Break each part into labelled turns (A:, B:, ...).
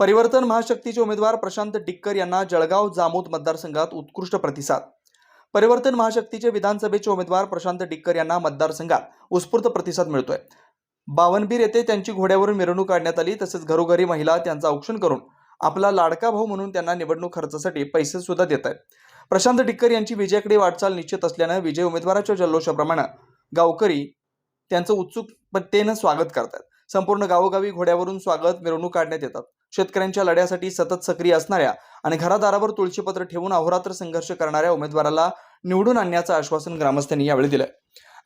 A: परिवर्तन महाशक्तीचे उमेदवार प्रशांत डिक्कर यांना जळगाव जामोद मतदारसंघात उत्कृष्ट प्रतिसाद. परिवर्तन महाशक्तीचे विधानसभेचे उमेदवार प्रशांत डिक्कर यांना मतदारसंघात उत्स्फूर्त प्रतिसाद मिळतोय. बावनबीर येथे त्यांची घोड्यावरून मिरवणूक काढण्यात आली तसेच घरोघरी महिला त्यांचं औक्षण करून आपला लाडका भाऊ म्हणून त्यांना निवडणूक खर्चासाठी पैसे सुद्धा देत आहेत. प्रशांत डिक्कर यांची विजयाकडे वाटचाल निश्चित असल्यानं विजय उमेदवाराच्या जल्लोषाप्रमाणे गावकरी त्यांचं उत्सुकतेनं स्वागत करतात संपूर्ण गावोगावी घोड्यावरून स्वागत मिरवणूक काढण्यात येतात. शेतकऱ्यांच्या लढ्यासाठी सतत सक्रिय असणाऱ्या आणि घरादारावर तुळशीपत्र ठेवून अहोरात्र संघर्ष करणाऱ्या उमेदवाराला निवडून आणण्याचं आश्वासन ग्रामस्थांनी यावेळी दिलं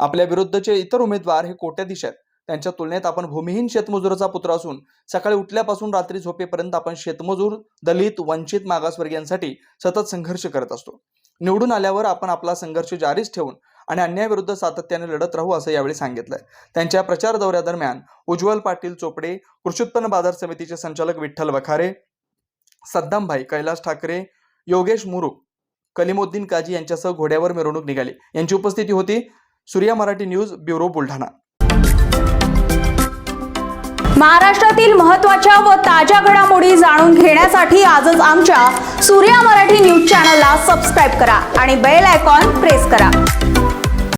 A: आपल्या विरुद्धचे इतर उमेदवार हे कोट्याधीश आहेत. त्यांच्या तुलनेत आपण भूमिहीन शेतमजुराचा पुत्र असून सकाळी उठल्यापासून रात्री झोपेपर्यंत आपण शेतमजूर दलित वंचित मागासवर्गीयांसाठी सतत संघर्ष करत असतो. निवडून आल्यावर आपण आपला संघर्ष जारीच ठेवून आणि अन्यायाविरुद्ध सातत्याने लढत राहू असं यावेळी सांगितलंय. त्यांच्या प्रचार दौऱ्यादरम्यान उज्ज्वल पाटील चोपडे कृषी उत्पन्न बाजार समितीचे संचालक विठ्ठल वखारे सद्दामभाई कैलास ठाकरे योगेश मुरुक कलिमुद्दीन काजी यांच्यासह घोड्यावर मिरवणूक निघाली. यांची उपस्थिती होती सूर्या मराठी न्यूज ब्युरो बुलढाणा.
B: महाराष्ट्रातील महत्त्वाच्या व ताज्या घडामोडी जाणून घेण्यासाठी आजच आमच्या सूर्या मराठी न्यूज चॅनलला सबस्क्राईब करा आणि बेल आयकॉन प्रेस करा.